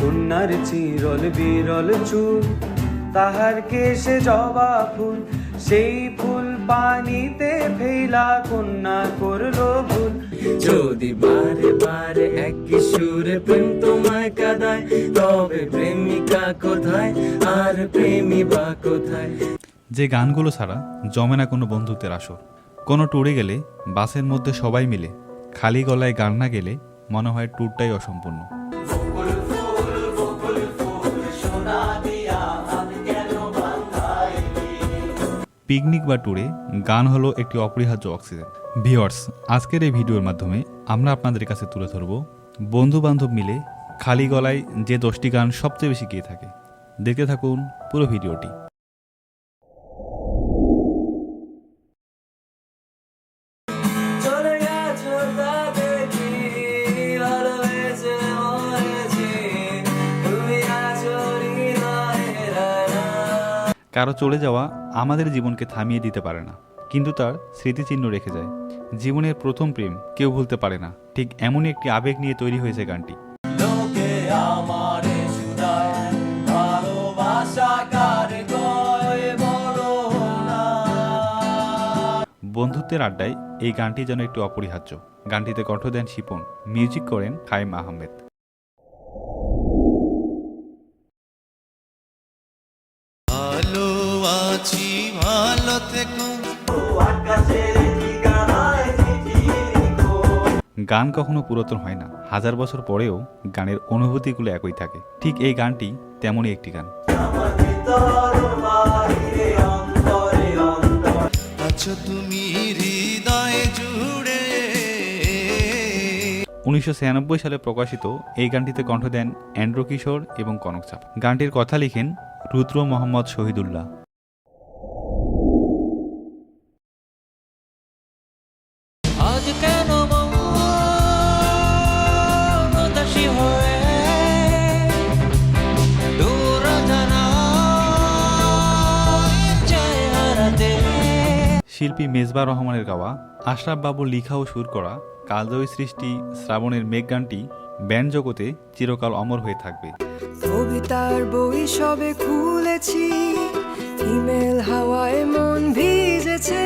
কন্যার চিরল বিরল চুল তাহার কেশে জবা ফুল সেই ফুল পানিতে ফেলা কন্যা করল ভুল। যদি বারে বারে সুরে প্রেম তোমায় কাদায় তবে প্রেমিকা কোথায় আর প্রেমী বা কোথায়? যে গানগুলো ছাড়া জমে না কোনো বন্ধুত্বের আসর কোনো ট্যুরে গেলে বাসের মধ্যে সবাই মিলে খালি গলায় গান না গেলে মনে হয় ট্যুরটাই অসম্পূর্ণ। পিকনিক বা ট্যুরে গান হলো একটি অপরিহার্য অক্সিজেন। ভিওয়ার্স আজকের এই ভিডিওর মাধ্যমে আমরা আপনাদের কাছে তুলে ধরব বন্ধু বান্ধব মিলে খালি গলায় যে দশটি গান সবচেয়ে বেশি গিয়ে থাকে। দেখতে থাকুন পুরো ভিডিওটি। কারও চলে যাওয়া আমাদের জীবনকে থামিয়ে দিতে পারে না। কিন্তু তার স্মৃতিচিহ্ন রেখে যায়। জীবনের প্রথম প্রেম কেউ ভুলতে পারে না। ঠিক এমনই একটি আবেগ নিয়ে তৈরি হয়েছে গানটি। বন্ধুত্বের আড্ডায় এই গানটি যেন একটু অপরিহার্য। গানটিতে কণ্ঠ দেন শিপন মিউজিক করেন খাইম আহমেদ ভালো আছি ভালো থেকো। গান কখনো পুরাতন হয় না। হাজার বছর পরেও গানের অনুভূতিগুলো একই থাকে। ঠিক এই গানটি তেমনই একটি গান। আছো তুমি হৃদয় জুড়ে। উনিশশো ছিয়ানব্বই সালে প্রকাশিত এই গানটিতে কণ্ঠ দেন অ্যান্ড্রো কিশোর এবং কনক চাপ গানটির কথা লিখেন রুদ্র মোহাম্মদ শহীদুল্লাহ। শিল্পী মেজবা রহমানের গাওয়া আশরাফ বাবুর লিখা ও সুর করা কালজয়ী সৃষ্টি শ্রাবণের মেঘ গানটি ব্যান্ড জগতে চিরকাল অমর হয়ে থাকবে। কবিতার বই সবে খুলেছি ইমেল হাওয়ায় মন ভিজেছে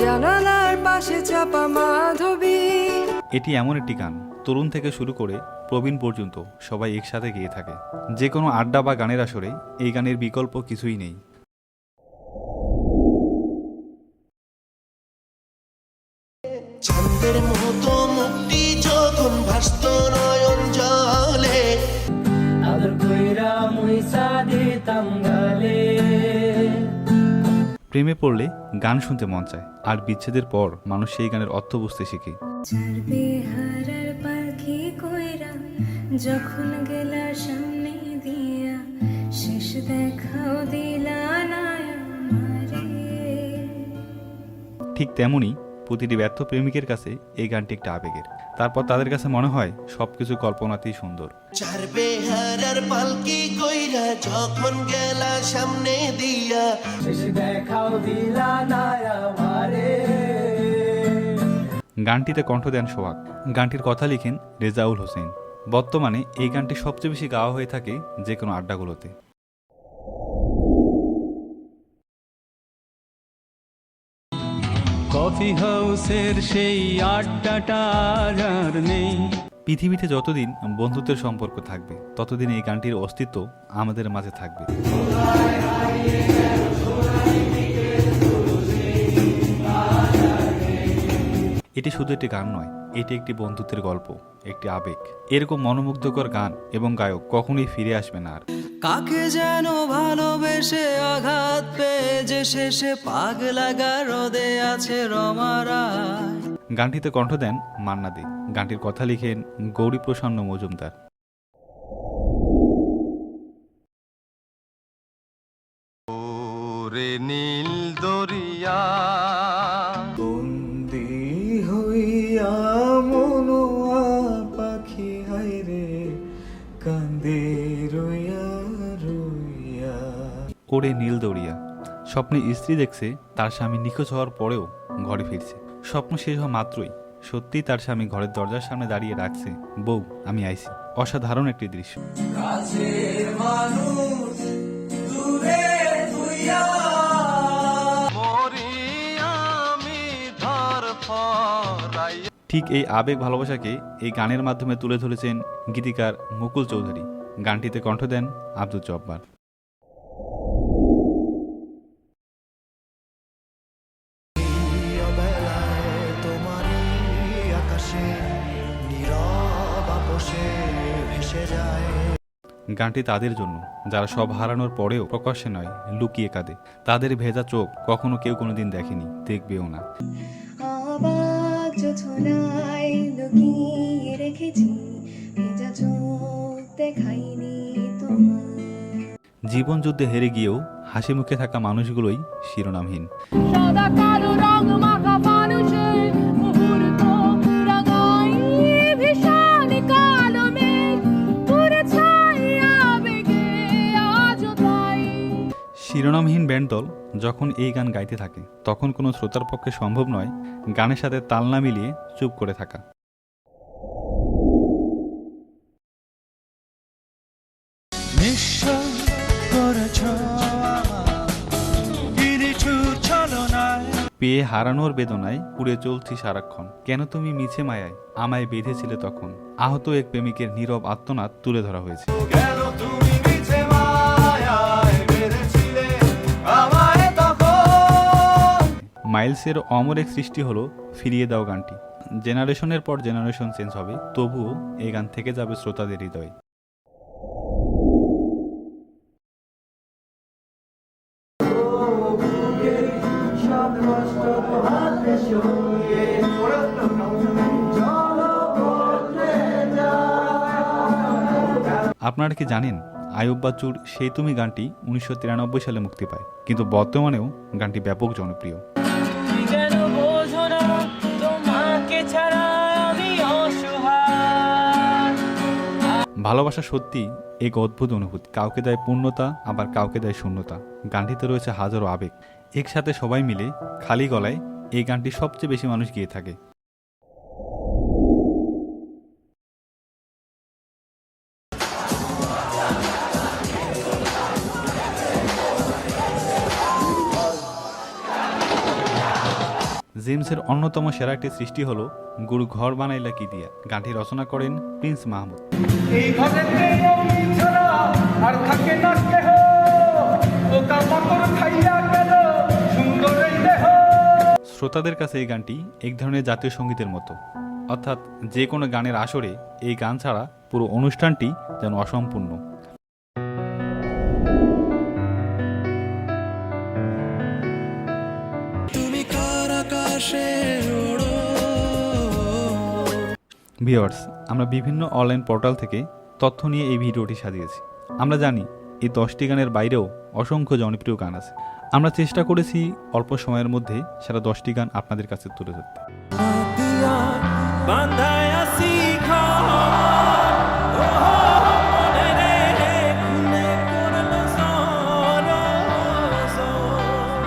জানালার পাশে চাপা মাধবী। এটি এমন একটি গান তরুণ থেকে শুরু করে প্রবীণ পর্যন্ত সবাই একসাথে গিয়ে থাকে। যে কোনো আড্ডা বা গানের আসরে এই গানের বিকল্প কিছুই নেই। চাঁদের মতো মুক্তি যখন ভাসত নয়ন জলে আদর কইরা মুইসা দিতাম গালে। প্রেমে পড়লে গান শুনতে মন চায় আর বিচ্ছেদের পর মানুষ সেই গানের অর্থ বুঝতে শিখে। যখন গেলা সামনে দিয়া শেষ দেখাও দিলা না ঠিক তেমনই প্রতিটি ব্যর্থ প্রেমিকের কাছে এই গানটি একটা আবেগের। তারপর তাদের কাছে মনে হয় সবকিছু কল্পনাতেই সুন্দর। চার বেহারার পালকি কইরা যখন গেলা সামনে দিয়া দেখাও দিলা না আমারে। গানটিতে কণ্ঠ দেন সোহাগ। গানটির কথা লিখেন রেজাউল হোসেন। বর্তমানে এই গানটি সবচেয়ে বেশি গাওয়া হয়ে থাকে যে কোনো আড্ডাগুলোতে। কফি হাউসের সেই আড্ডাটা আর নেই। পৃথিবীতে যতদিন বন্ধুত্বের সম্পর্ক থাকবে, ততদিন এই গানটির অস্তিত্ব আমাদের মাঝে থাকবে। এটি শুধু একটি গান নয়, এটি একটি বন্ধুত্বের গল্প, একটি আবেগ। এরকম মনোমুগ্ধকর গান এবং গায়ক কখনোই ফিরে আসবে না আর। কাকে যেন ভালোবেসে আঘাত পেয়ে যে শেষে পাগলা রোদে আছে রমারায়। গানটিতে কণ্ঠ দেন মান্না দে গানটির কথা লিখেন গৌরী প্রসন্ন মজুমদার। ওরে নীল দরিয়া নীল দৌড়িয়া স্বপ্নে স্ত্রী দেখছে তার স্বামী নিখোঁজ হওয়ার পরেও ঘরে ফিরছে। স্বপ্ন শেষ হওয়া মাত্রই সত্যি তার স্বামী ঘরের দরজার সামনে দাঁড়িয়ে রাখছে বউ আমি আইছি। অসাধারণ একটি দৃশ্য। ঠিক এই আবেগ ভালোবাসাকে এই গানের মাধ্যমে তুলে ধরেছেন গীতিকার মুকুল চৌধুরী। গানটিতে কণ্ঠ দেন আব্দুল জব্বার। গানটি তাদের জন্য যারা সব হারানোর পরেও প্রকাশ্যে নয় লুকিয়ে কাঁদে। তাদের ভেজা চোখ কখনো কেউ কোনোদিন দেখেনি দেখবেও না। জীবন যুদ্ধে হেরে গিয়েও হাসি মুখে থাকা মানুষগুলোই শিরোনামহীন। সাদা কালো রং মাখা শিরোনামহীন ব্যান্ড দল যখন এই গান গাইতে থাকে তখন কোনো শ্রোতার পক্ষে সম্ভব নয় গানের সাথে তাল না মিলিয়ে চুপ করে থাকা। পেয়ে হারানোর বেদনায় পুড়ে চলছি সারাক্ষণ। কেন তুমি মিছে মায়ায় আমায় বেঁধেছিলে তখন? আহত এক প্রেমিকের নীরব আত্মনাদ তুলে ধরা হয়েছে। মাইলসের অমর এক সৃষ্টি হলো, ফিরিয়ে দাও গানটি। জেনারেশনের পর জেনারেশন চেঞ্জ হবে, তবুও এই গান থেকে যাবে শ্রোতাদের হৃদয়ে। আপনারা কি জানেন, আয়ুব বাচ্চুর সেই তুমি গানটি উনিশশো তিরানব্বই সালে মুক্তি পায়, কিন্তু বর্তমানেও গানটি ব্যাপক জনপ্রিয়। ভালোবাসা সত্যি এক অদ্ভুত অনুভূতি। কাউকে দেয় পূর্ণতা, আবার কাউকে দেয় শূন্যতা। গানটিতে রয়েছে হাজারো আবেগ। একসাথে সবাই মিলে খালি গলায় এই গানটি সবচেয়ে বেশি মানুষ গিয়ে থাকে। জেমসের অন্যতম সেরা একটি সৃষ্টি হলো গুরু ঘর বানাইলা কি দিয়া। গানটি রচনা করেন প্রিন্স মাহমুদ। এই আর থাকে না খাইয়া শ্রোতাদের কাছে এই গানটি এক ধরনের জাতীয় সঙ্গীতের মতো। অর্থাৎ যে কোনো গানের আসরে এই গান ছাড়া পুরো অনুষ্ঠানটি যেন অসম্পূর্ণ। ভিওয়ার্স আমরা বিভিন্ন অনলাইন পোর্টাল থেকে তথ্য নিয়ে এই ভিডিওটি সাজিয়েছি। আমরা জানি এই দশটি গানের বাইরেও অসংখ্য জনপ্রিয় গান আছে। আমরা চেষ্টা করেছি অল্প সময়ের মধ্যে সারা দশটি গান আপনাদের কাছে তুলে ধরতে।